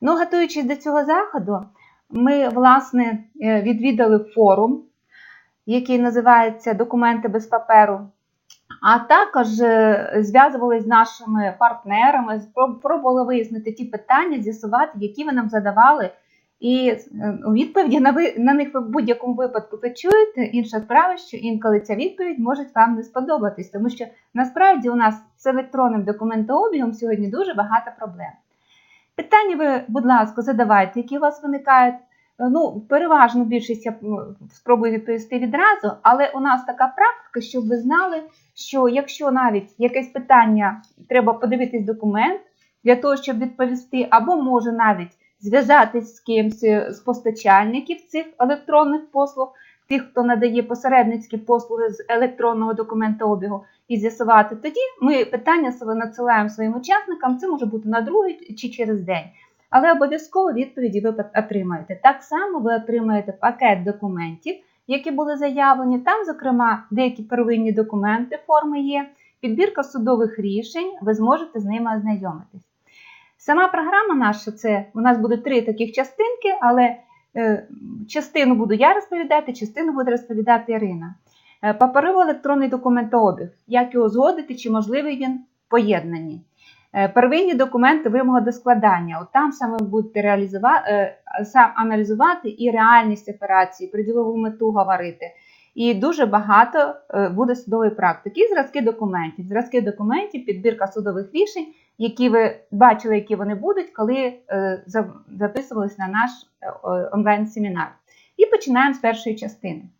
Ну, готуючись до цього заходу, ми, власне, е, відвідали форум, який називається Документи без паперу. А також е, зв'язувалися з нашими партнерами, спроб- пробували вияснити ті питання, з'ясувати, які ви нам задавали. І е, відповіді на, на них ви в будь-якому випадку ви чуєте. Інша справа, що інколи ця відповідь може вам не сподобатись, тому що насправді у нас з електронним документообігом сьогодні дуже багато проблем. Питання ви, будь ласка, задавайте, які у вас виникають. Е, Ну, переважну більшість я спробую відповісти відразу, але у нас така практика, щоб ви знали, що якщо навіть якесь питання треба подивитись документ для того, щоб відповісти, або може навіть зв'язатись з кимось е, з постачальників цих електронних послуг, тих, хто надає посередницькі послуги з електронного документообігу, і з'ясувати, тоді ми питання надсилаємо своїм учасникам. Це може бути на другий чи через день. Але обов'язково відповіді ви отримаєте. Так само ви отримаєте пакет документів, які були заявлені. Там, зокрема, деякі первинні документи, форми є, підбірка судових рішень, ви зможете з ними ознайомитись. Сама програма наша це у нас буде три таких частинки, але частину буду я розповідати, частину буде розповідати Ірина. Е, Паперово-електронний документообіг, як його згодити, чи можливий він в поєднанні. Е, Первинні документи вимога до складання. От там саме будете реалізувати, сам аналізувати і реальність операції, про ділову мету говорити. І дуже багато е, буде судової практики. І зразки документів. Зразки документів, підбірка судових рішень, які ви бачили, які вони будуть, коли е, записувались на наш е, онлайн-семінар. І починаємо з першої частини.